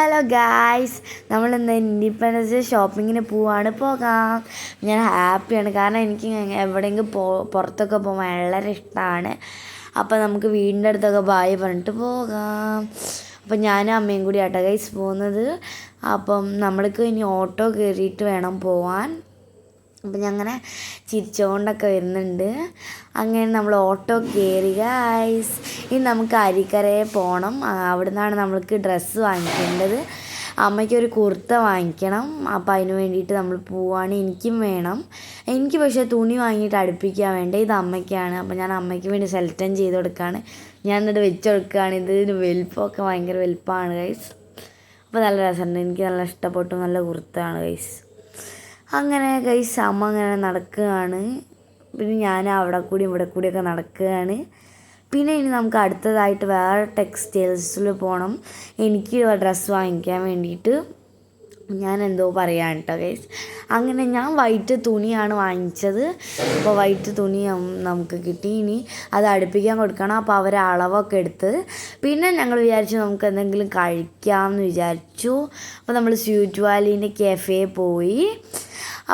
Hello guys നമ്മൾ ഇന്ന് independence ഷോപ്പിങ്ങിന് പോവാണ്. പോകാം. ഞാൻ ഹാപ്പിയാണ്. കാരണം എനിക്ക് എവിടെയെങ്കിലും പോ പുറത്തൊക്കെ പോകാൻ വളരെ ഇഷ്ടമാണ്. അപ്പോൾ നമുക്ക് വീടിന്റെ അടുത്തൊക്കെ ബായ് പറഞ്ഞിട്ട് പോകാം. അപ്പം ഞാനും അമ്മയും കൂടി ആട്ടോ ഗൈസ് പോകുന്നത്. അപ്പം നമ്മൾക്ക് ഇനി ഓട്ടോ കയറിയിട്ട് വേണം പോവാൻ. അപ്പം അങ്ങനെ ചിരിച്ചുകൊണ്ടൊക്കെ വരുന്നുണ്ട്. അങ്ങനെ നമ്മൾ ഓട്ടോ കയറി ഗൈസ് ഇനി നമുക്ക് അരിക്കരയെ പോകണം അവിടെ നിന്നാണ് നമ്മൾക്ക് ഡ്രസ്സ് വാങ്ങിക്കേണ്ടത്. അമ്മയ്ക്കൊരു കുർത്ത വാങ്ങിക്കണം. അപ്പോൾ അതിന് വേണ്ടിയിട്ട് നമ്മൾ പോവാണ്. എനിക്കും വേണം. എനിക്ക് പക്ഷേ തുണി വാങ്ങിയിട്ട് അടുപ്പിക്കാൻ വേണ്ട. ഇത് അമ്മയ്ക്കാണ്. അപ്പോൾ ഞാൻ അമ്മയ്ക്ക് വേണ്ടി സെലക്ടൻ ചെയ്ത് കൊടുക്കുകയാണ് ഞാൻ എന്നിട്ട് വെച്ച് കൊടുക്കുകയാണ് ഇത് വലുപ്പമൊക്കെ ഭയങ്കര വലുപ്പമാണ് ഗൈസ് അപ്പോൾ നല്ല രസമുണ്ട്. എനിക്ക് നല്ല ഇഷ്ടപ്പെട്ടു. നല്ല കുർത്തയാണ് ഗൈസ് അങ്ങനെ ഗൈസ് അമ്മ അങ്ങനെ നടക്കുകയാണ്. പിന്നെ ഞാൻ അവിടെ കൂടി ഇവിടെ കൂടിയൊക്കെ നടക്കുകയാണ്. പിന്നെ ഇനി നമുക്ക് അടുത്തതായിട്ട് വേറെ ടെക്സ്റ്റൈൽസിൽ പോകണം എനിക്ക് ഡ്രസ്സ് വാങ്ങിക്കാൻ വേണ്ടിയിട്ട് ഞാൻ എന്തോ പറയാൻ കേട്ടോ ഗൈസ് അങ്ങനെ ഞാൻ വൈറ്റ് തുണിയാണ് വാങ്ങിച്ചത്. അപ്പോൾ വൈറ്റ് തുണി നമുക്ക് കിട്ടി. ഇനി അത് അടുപ്പിക്കാൻ കൊടുക്കണം. അപ്പോൾ അവർ അളവൊക്കെ എടുത്ത് പിന്നെ ഞങ്ങൾ വിചാരിച്ചു നമുക്ക് എന്തെങ്കിലും കഴിക്കാമെന്ന് വിചാരിച്ചു. അപ്പോൾ നമ്മൾ സ്വീറ്റ് വാലീന്റെ കെഫേ പോയി.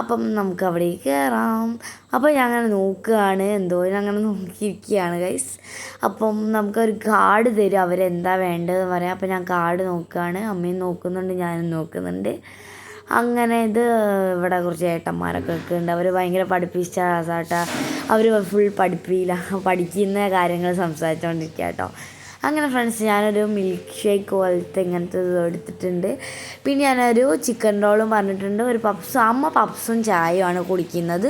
അപ്പം നമുക്ക് അവിടേക്ക് കയറാം അപ്പോൾ ഞാൻ അങ്ങനെ നോക്കുകയാണ് എന്തോ അങ്ങനെ നോക്കിയിരിക്കുകയാണ് ഗൈസ് അപ്പം നമുക്കൊരു കാർഡ് തരും അവരെന്താ വേണ്ടതെന്ന് പറയാം അപ്പോൾ ഞാൻ കാർഡ് നോക്കുകയാണ് അമ്മയും നോക്കുന്നുണ്ട് ഞാനും നോക്കുന്നുണ്ട്. അങ്ങനെ ഇത് ഇവിടെ കുറച്ച് ഏട്ടന്മാരൊക്കെ ഉണ്ട് അവർ ഭയങ്കര പഠിപ്പിച്ച ക്ലാസ്സാട്ടോ അവർ ഫുൾ പഠിപ്പിയില്ല പഠിക്കുന്ന കാര്യങ്ങൾ സംസാരിച്ചുകൊണ്ടിരിക്കുക കേട്ടോ. അങ്ങനെ ഫ്രണ്ട്സ് ഞാനൊരു മിൽക്ക് ഷേക്ക് പോലത്തെ ഇങ്ങനത്തെ എടുത്തിട്ടുണ്ട്. പിന്നെ ഞാനൊരു ചിക്കൻ റോളും പറഞ്ഞിട്ടുണ്ട്. ഒരു പപ്സും അമ്മ പപ്സും ചായയുമാണ് കുടിക്കുന്നത്.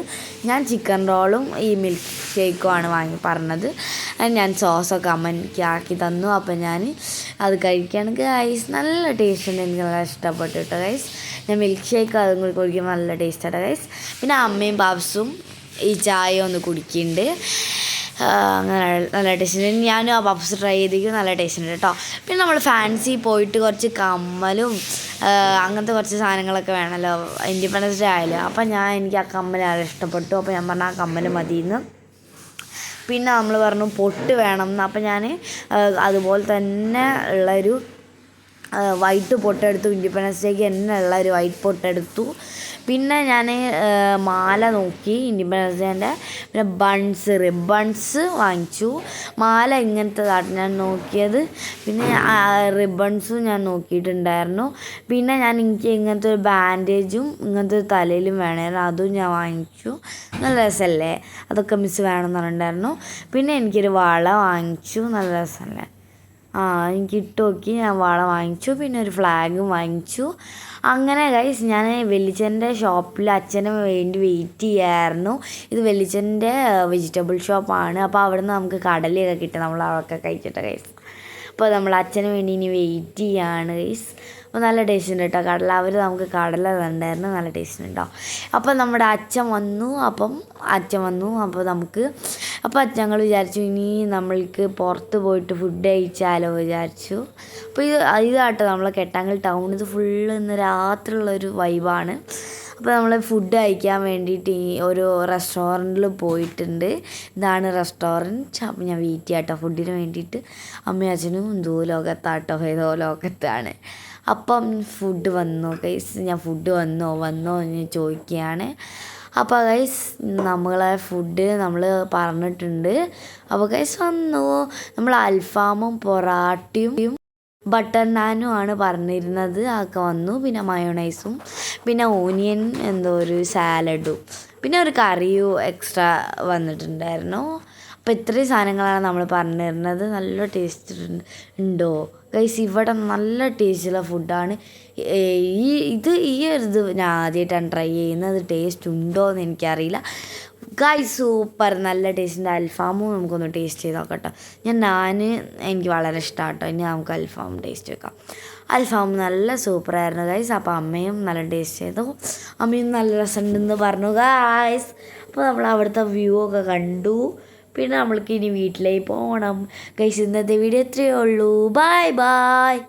ഞാൻ ചിക്കൻ റോളും ഈ മിൽക്ക് ഷേക്കുമാണ് വാങ്ങി പറഞ്ഞത്. ഞാൻ സോസൊക്കെ അമ്മ എനിക്ക് ആക്കി തന്നു. അപ്പോൾ ഞാൻ അത് കഴിക്കുകയാണെങ്കിൽ ഐസ് നല്ല ടേസ്റ്റ് ഉണ്ട്. എനിക്ക് നല്ല ഇഷ്ടപ്പെട്ടു കേട്ടോ ഗൈസ് ഞാൻ മിൽക്ക് ഷേക്ക് അതും കൂടി കുടിക്കുമ്പോൾ നല്ല ടേസ്റ്റാണ് ഗൈസ് പിന്നെ അമ്മയും പപ്സും ഈ ചായ ഒന്ന് കുടിക്കുന്നുണ്ട്. നല്ല ടേസ്റ്റ് ഉണ്ട്. ഞാനും ആ പപ്സ് ട്രൈ ചെയ്തിരിക്കും നല്ല ടേസ്റ്റ് ഉണ്ട് കേട്ടോ പിന്നെ നമ്മൾ ഫാൻസി പോയിട്ട് കുറച്ച് കമ്മലും അങ്ങനത്തെ കുറച്ച് സാധനങ്ങളൊക്കെ വേണമല്ലോ ഇൻഡിപെൻഡൻസ് ഡേ ആയാലും അപ്പം ഞാൻ എനിക്ക് ആ കമ്മൽ അത് ഇഷ്ടപ്പെട്ടു. അപ്പോൾ ഞാൻ പറഞ്ഞു ആ കമ്മൽ മതിയെന്ന് പിന്നെ നമ്മൾ പറഞ്ഞു പൊട്ട് വേണം എന്ന് അപ്പം ഞാൻ അതുപോലെ തന്നെ ഉള്ളൊരു വൈറ്റ് പൊട്ടെടുത്തു. ഇൻഡിപെൻഡൻസ് ഡേക്ക് തന്നെ ഉള്ള ഒരു വൈറ്റ് പൊട്ടെടുത്തു. പിന്നെ ഞാൻ മാല നോക്കി. ഇൻഡിപെൻഡൻസ് ഡേന്റെ പിന്നെ ബൺസ് റിബൺസ് വാങ്ങിച്ചു. മാല ഇങ്ങനത്തതാണ് ഞാൻ നോക്കിയത്. പിന്നെ റിബൺസും ഞാൻ നോക്കിയിട്ടുണ്ടായിരുന്നു. പിന്നെ ഞാൻ എനിക്ക് ഇങ്ങനത്തെ ഒരു ബാൻഡേജും ഇങ്ങനത്തെ ഒരു തലയിലും വേണമായിരുന്നു. അതും ഞാൻ വാങ്ങിച്ചു. നല്ല രസമല്ലേ? അതൊക്കെ മിസ് വേണമെന്ന് പറഞ്ഞിട്ടുണ്ടായിരുന്നു. പിന്നെ എനിക്കൊരു വള വാങ്ങിച്ചു. നല്ല രസമല്ലേ? എനിക്ക് നോക്കി. ഞാൻ വള വാങ്ങിച്ചു. പിന്നെ ഒരു ഫ്ലാഗും വാങ്ങിച്ചു. അങ്ങനെ ഗൈസ് ഞാൻ വെല്ലിച്ചന്റെ ഷോപ്പിൽ അച്ഛന് വേണ്ടി വെയിറ്റ് ചെയ്യായിരുന്നു. ഇത് വെല്ലിച്ചന്റെ വെജിറ്റബിൾ ഷോപ്പാണ് അപ്പോൾ അവിടെ നിന്ന് നമുക്ക് കടലയൊക്കെ കിട്ടും. നമ്മൾ അതൊക്കെ കഴിച്ചിട്ട് ഗൈസ് അപ്പോൾ നമ്മൾ അച്ഛന് വേണ്ടി ഇനി വെയിറ്റ് ചെയ്യാണ് ഗൈസ് അപ്പോൾ നല്ല ടേസ്റ്റ് ഉണ്ട് കേട്ടോ കടല. അവർ നമുക്ക് കടല തന്നായിരുന്നു നല്ല ടേസ്റ്റ് ഉണ്ടാവും അപ്പോൾ നമ്മുടെ അച്ഛൻ വന്നു. അപ്പം അച്ഛൻ വന്നു. അപ്പോൾ നമുക്ക് അപ്പോൾ ഞങ്ങൾ വിചാരിച്ചു ഇനി നമ്മൾക്ക് പുറത്ത് പോയിട്ട് ഫുഡ് കഴിച്ചാലോ വിചാരിച്ചു. അപ്പോൾ ഇത് ഇതാട്ടോ നമ്മളെ കെട്ടാങ്കൽ ടൗൺ ഇത് ഫുള്ള് ഇന്ന് രാത്രിയുള്ളൊരു വൈബാണ് അപ്പോൾ നമ്മൾ ഫുഡ് കഴിക്കാൻ വേണ്ടിയിട്ട് ഈ ഒരു റെസ്റ്റോറന്റിൽ പോയിട്ടുണ്ട്. ഇതാണ് റെസ്റ്റോറന്റ് അപ്പോൾ ഞാൻ വെയിറ്റ് ചെയ്യാട്ടോ ഫുഡിന് വേണ്ടിയിട്ട്. അമ്മയും അച്ഛനും എന്തോ ലോകത്താട്ടോ ഏതോ ലോകത്താണ്. അപ്പം ഫുഡ് വന്നോ കൈസ് ഞാൻ ഫുഡ് വന്നോ വന്നോ എന്ന് ചോദിക്കുകയാണ്. അപ്പോൾ ഗൈസ് നമ്മളെ ഫുഡ് നമ്മൾ പറഞ്ഞിട്ടുണ്ട്. അപ്പോൾ ഗൈസ് വന്നു. നമ്മൾ അൽഫാമും പൊറാട്ടയും ബട്ടർ നാനും ആണ് പറഞ്ഞിരുന്നത്. അതൊക്കെ വന്നു. പിന്നെ മയോണൈസും പിന്നെ ഓനിയൻ എന്തോ ഒരു സാലഡും പിന്നെ ഒരു കറിയും എക്സ്ട്രാ വന്നിട്ടുണ്ടായിരുന്നു. അപ്പോൾ ഇത്രയും സാധനങ്ങളാണ് നമ്മൾ പറഞ്ഞു തരുന്നത്. നല്ല ടേസ്റ്റ് ഉണ്ടോ ഗൈസ് ഇവിടെ നല്ല ടേസ്റ്റുള്ള ഫുഡാണ് ഈ ഇത് ഈ ഒരു ഇത് ഞാൻ ആദ്യമായിട്ടാണ് ട്രൈ ചെയ്യുന്നത്. ടേസ്റ്റ് ഉണ്ടോ എന്ന് എനിക്കറിയില്ല. ഗായ് സൂപ്പർ നല്ല ടേസ്റ്റിന്റെ അൽഫാമും നമുക്കൊന്ന് ടേസ്റ്റ് ചെയ്ത് നോക്കട്ടോ. ഞാൻ ഞാൻ എനിക്ക് വളരെ ഇഷ്ടമാണ് കേട്ടോ ഇനി നമുക്ക് അൽഫാം ടേസ്റ്റ് വെക്കാം. അൽഫാം നല്ല സൂപ്പറായിരുന്നു ഗൈസ് അപ്പോൾ അമ്മയും നല്ല ടേസ്റ്റ് ചെയ്തു. അമ്മയും നല്ല രസമുണ്ടെന്ന് പറഞ്ഞു ഗായ്സ് അപ്പോൾ നമ്മൾ അവിടുത്തെ വ്യൂ ഒക്കെ കണ്ടു. പിന്നെ നമ്മൾക്ക് ഇനി വീട്ടിലേക്ക് പോകണം ഗൈസ് ഇന്നത്തെ വീഡിയോ എത്രയേ ഉള്ളൂ. Bye bye